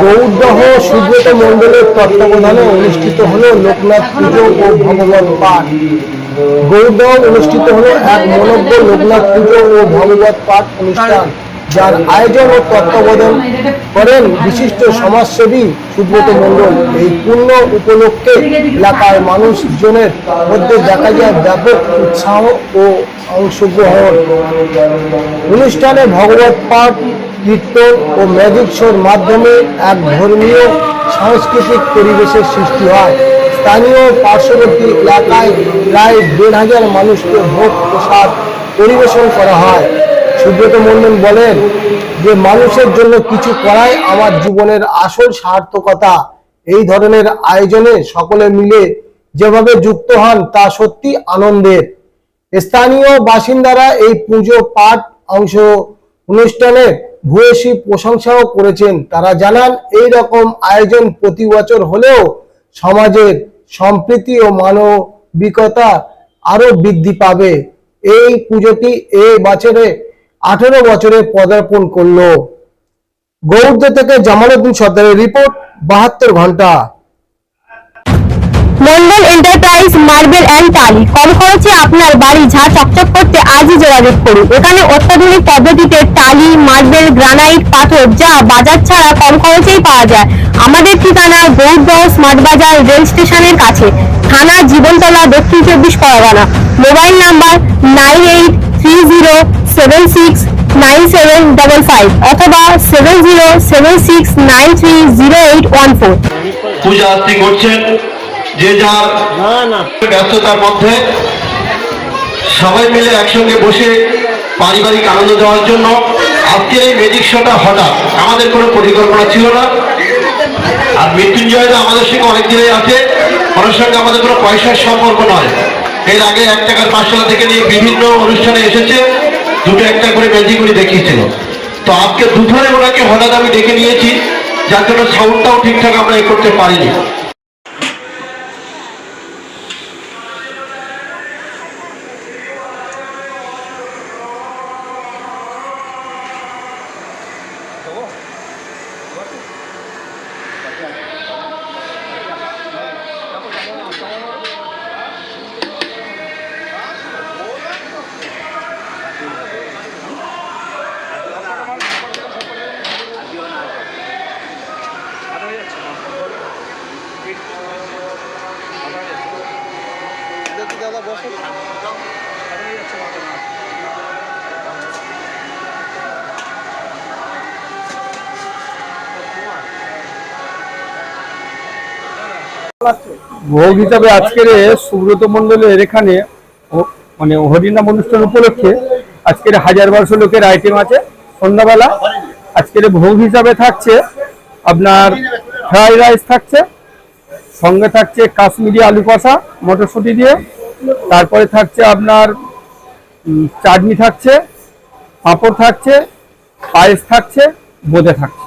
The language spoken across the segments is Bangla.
গৌরদহ সুব্রত মণ্ডলের তত্ত্বাবধানে অনুষ্ঠিত হলো লোকনাথ পুজো ও ভগবত পাঠ। গৌরদহ অনুষ্ঠিত হলো এক মনজ্ঞ লোকনাথ পুজো ও ভগবত পাঠ অনুষ্ঠান, যার আয়োজন ও তত্ত্বাবধান করেন বিশিষ্ট সমাজসেবী সুব্রত মণ্ডল। এই পূর্ণ উপলক্ষে এলাকার মানুষজনের মধ্যে দেখা যায় ব্যাপক উৎসাহ ও অংশগ্রহণ। অনুষ্ঠানে ভগবত পাঠ, কীর্তন ও ম্যাজিক শোর মাধ্যমে এক ধর্মীয় সাংস্কৃতিক পরিবেশের সৃষ্টি হয়। স্থানীয় পার্শ্ববর্তী এলাকায় প্রায় দেড় হাজার মানুষকে ভোগ প্রসাদ পরিবেশন করা হয়। সুব্রত মন্ডল বলেন, যে মানুষের জন্য কিছু করাই আমার জীবনের আসল সার্থকতা। এই ধরনের আয়োজনে সকলে মিলে যেভাবে যুক্ত হন, তা সত্যি আনন্দের। স্থানীয় বাসিন্দারা এই পুজো পাঠ অংশ অনুষ্ঠানে ভূয়সী প্রশংসাও করেছেন। তারা জানান, এই রকম আয়োজন প্রতি বছর হলেও সমাজের সম্প্রীতি ও মানবিকতা আরও বৃদ্ধি পাবে। এই পুজোটি এ বছরে আঠেরো বছরে পদার্পণ করল। গৌড় থেকে জামালউদ্দিন সর্দারের রিপোর্ট, বাহাত্তর ঘণ্টা। মন্ডল এন্টারপ্রাইজ মার্বেল অ্যান্ড টালি কম খরচে আপনার বাড়ি ঝা চকচক করতে আজই যোগাযোগ করুন। এখানে অত্যাধুনিক পদ্ধতিতে টালি মার্বেল গ্রানাইট পাথর, যা বাজার ছাড়া কম খরচেই পাওয়া যায়। আমাদের ঠিকানা গৌরদহ স্মার্ট বাজার রেল স্টেশনের কাছে। থানা Jibantala, Dakshin Chabbish Pargana. Mobile number nine eight three zero seven six nine seven double five অথবা seven zero seven six nine three zero eight one four. পূজা আরতি করছেন। যে যার ব্যস্ততার মধ্যে সবাই মিলে একসঙ্গে বসে পারিবারিক আনন্দ দেওয়ার জন্য আজকে এই ম্যাজিক শোটা হঠাৎ আমাদের কোনো পরিকল্পনা ছিল না। আর মৃত্যুঞ্জয়দা আমাদের সঙ্গে অনেক দিনই আছে। ওনার সঙ্গে আমাদের কোনো পয়সার সম্পর্ক নয়। এর আগে এক টাকার পাঠশালা থেকে নিয়ে বিভিন্ন অনুষ্ঠানে এসেছে। দুটো একটা করে ম্যাজিক করে দেখিয়েছিল। তো আজকে দুপুরে ওনাকে হঠাৎ আমি ডেকে নিয়েছি। যার জন্য সাউন্ডটাও ঠিকঠাক আমরা এ করতে পারিনি। ভোগ হিসাবে আজকের সুব্রত মন্ডলের এখানে মানে হরিনাম অনুষ্ঠান উপলক্ষে আজকের হাজার বারোশো লোকের আইটেম আছে। সন্ধ্যাবেলা আজকের ভোগ হিসাবে থাকছে আপনার ফ্রাইড রাইস থাকছে, সঙ্গে থাকছে কাশ্মীরি আলু কষা, মটরশুঁটি দিয়ে। তারপরে থাকছে আপনার চাটনি থাকছে, পাঁপড় থাকছে, পায়েস থাকছে, বোঁদে থাকছে।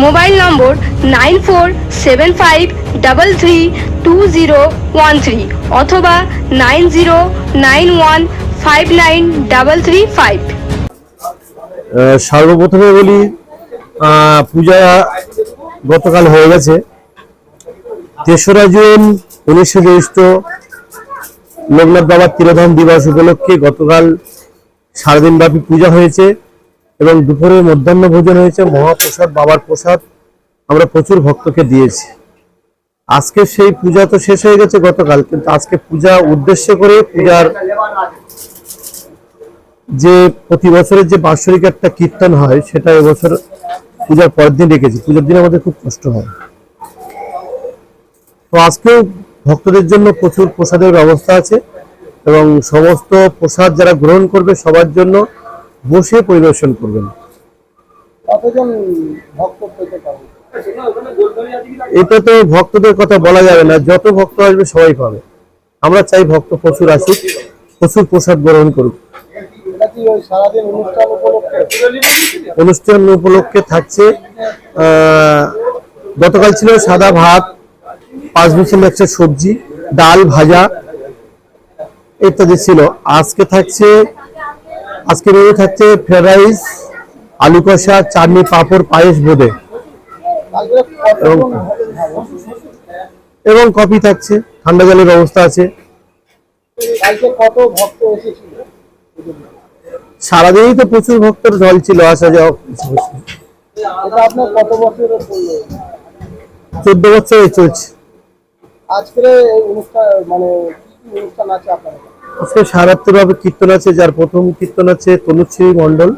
Mobile number nine four seven five double three two zero one three অথবা nine zero nine one five nine double three five. সর্বপ্রথমে বলি পূজা গতকাল হয়ে গেছে। তেসরা জুন উনিশে জ্যৈষ্ঠ লোকনাথ বাবার তিরোধান দিবস উপলক্ষে গতকাল সারাদিন ব্যাপী পূজা হয়েছে। এবং দুপুরে মধ্যাহ্ন ভোজন হয়েছে, মহাপ্রসাদ, বাবার প্রসাদ আমরা প্রচুর ভক্তকে দিয়েছি। আজকে সেই পূজা তো শেষ হয়ে গেছে গতকাল, কিন্তু আজকে পূজা উদ্দেশ্য করে পূজার যে প্রতি বছরের যে বাৎসরিক একটা কীর্তন হয়, সেটা এবছর পূজার পরের দিন রেখেছি। পূজার দিন আমাদের খুব কষ্ট হয়। তো আজকেও ভক্তদের জন্য প্রচুর প্রসাদের ব্যবস্থা আছে এবং সমস্ত প্রসাদ যারা গ্রহণ করবে সবার জন্য বসে পরিদর্শন করবেন। কতজন ভক্ত পেতে পারবে এটা তো ভক্তদের কথা বলা যাবে না যত ভক্ত আসবে সবাই পাবে। আমরা চাই ভক্ত প্রচুর আসুক প্রচুর প্রসাদ গ্রহণ করুক। অনুষ্ঠান উপলক্ষে? থাকছে গতকাল ছিল সাদা ভাত পাঁচ মিশাল একটা সবজি ডাল ভাজা ইত্যাদি ছিল। আজকে থাকছে আজকে মেনু থাকছে ফ্রাইড রাইস, আলু কষা, চাটনি, পাঁপড়, পায়েস, বোঁদে। এবং কফি থাকছে, ঠান্ডা জলের ব্যবস্থা আছে। সারাদিনই তো প্রচুর ভক্তর জল ছিল, আসা যাওয়া চোদ্দ বছর চলছে। আজকের অনুষ্ঠান মানে অনুষ্ঠান আছে আপনার আজকে সারাত্রিভাবে কীর্তন আছে যার প্রথম কীর্তন আছে তনুশ্রী মণ্ডল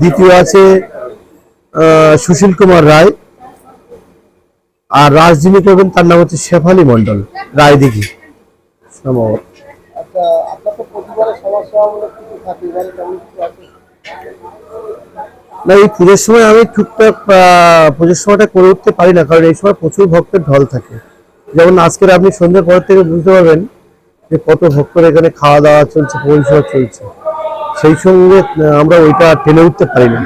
দ্বিতীয় আছে সুশীল কুমার রায় আর রাজ করবেন তার নাম হচ্ছে শেফালি মণ্ডল রায়দিঘি। সম্ভবত আচ্ছা না এই পুজোর সময় আমি টুকটাক পুজোর সময়টা করে উঠতে পারি না কারণ এই সময় প্রচুর ভক্তের ঢল থাকে। যেমন আজকের আপনি সন্ধ্যের পর থেকে বুঝতে পারবেন যে কত ভক্তর এখানে খাওয়া দাওয়া চলছে, পরিষেবা চলছে। সেই সঙ্গে আমরা ওইটা টেনে উঠতে পারি না।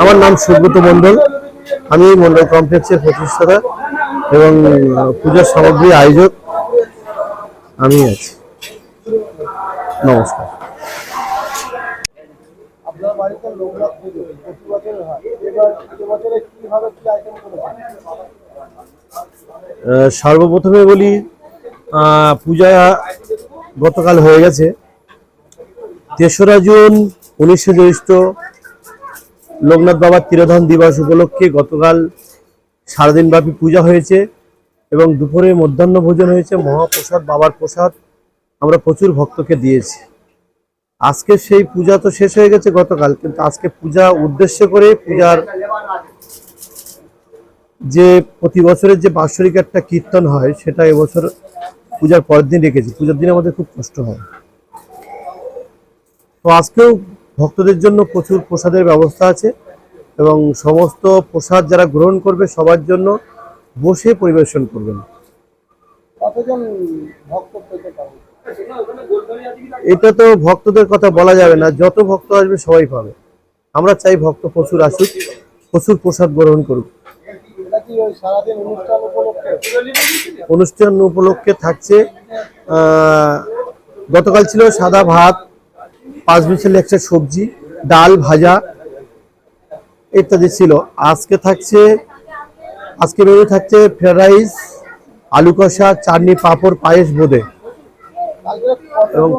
আমার নাম সুব্রত মণ্ডল। আমি এই মণ্ডল কমপ্লেক্সের প্রতিষ্ঠাতা এবং পূজার সামগ্রী আয়োজক। আমি আছি। নমস্কার। আপনার বাড়িতে পুজো, প্রতি হয়। এবার এবছরে কীভাবে কি আইটেম করেছেন? সর্বপ্রথমে বলি পূজা গতকাল হয়ে গেছে। তেসরা জুন উনিশে জ্যৈষ্ঠ লোকনাথ বাবার তিরোধান দিবস উপলক্ষে গতকাল সারাদিন ব্যাপী পূজা হয়েছে এবং দুপুরে মধ্যাহ্ন ভোজন হয়েছে। মহাপ্রসাদ, বাবার প্রসাদ আমরা প্রচুর ভক্তকে দিয়েছি। আজকে সেই পূজা তো শেষ হয়ে গেছে গতকাল, কিন্তু আজকে পূজা উদ্দেশ্য করে পূজার যে প্রতি বছরের যে বাৎসরিক একটা কীর্তন হয় সেটা এবছর পূজার পরের দিন রেখেছি। পূজার দিন আমাদের খুব কষ্ট হয়। তো আজকেও ভক্তদের জন্য প্রচুর প্রসাদের ব্যবস্থা আছে এবং সমস্ত প্রসাদ যারা গ্রহণ করবে সবার জন্য বসে পরিবেশন করবেন। এটা তো ভক্তদের কথা বলা যাবে না যত ভক্ত আসবে সবাই পাবে। আমরা চাই ভক্ত প্রচুর আসুক প্রচুর প্রসাদ গ্রহণ করুক এটা কি ওই সারাদিন অনুষ্ঠান উপলক্ষে? থাকছে গতকাল ছিল সাদা ভাত পাঁচ মিশাল একটা সবজি ডাল ভাজা ইত্যাদি ছিল। আজকে থাকছে আজকে মেনু থাকছে ফ্রাইড রাইস আলু কষা চাটনি পাঁপড় পায়েস বোঁদে। এবং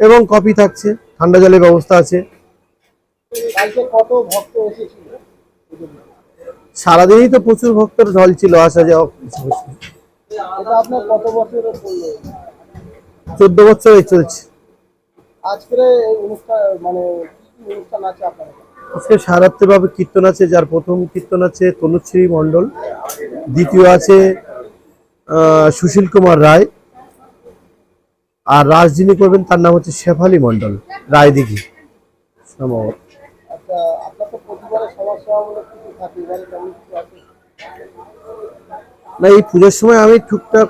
এবং কফি থাকছে ঠান্ডা জলের ব্যবস্থা আছে। কালকে কত ভক্ত এসেছিল? সারাদিনই তো প্রচুর ভক্তর ঢল ছিল আসা যাওয়া চোদ্দ বছর চলছে। মানে আজকে সারাত্রিভাবে কীর্তন আছে যার প্রথম কীর্তন আছে তনুশ্রী মণ্ডল দ্বিতীয় আছে সুশীল কুমার রায় আর রাজ যিনি করবেন তার নাম হচ্ছে শেফালি মণ্ডল রায়দিঘি। সম্ভবত না, এই পুজোর সময় আমি টুকটাক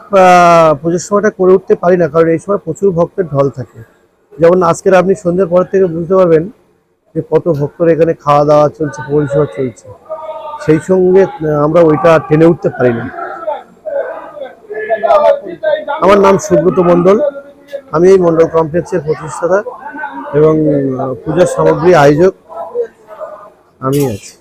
পুজোর সময়টা করে উঠতে পারি না, কারণ এই সময় প্রচুর ভক্তের ঢল থাকে। যেমন আজকের আপনি সন্ধ্যের পর থেকে বুঝতে পারবেন যে কত ভক্তর এখানে খাওয়া দাওয়া চলছে, পরিষেবা চলছে। সেই সঙ্গে আমরা ওইটা টেনে উঠতে পারি না। আমার নাম সুব্রত মণ্ডল। আমি এই মণ্ডল কমপ্লেক্সের প্রতিষ্ঠাতা এবং পূজার সামগ্রী আয়োজক। আমি আছি।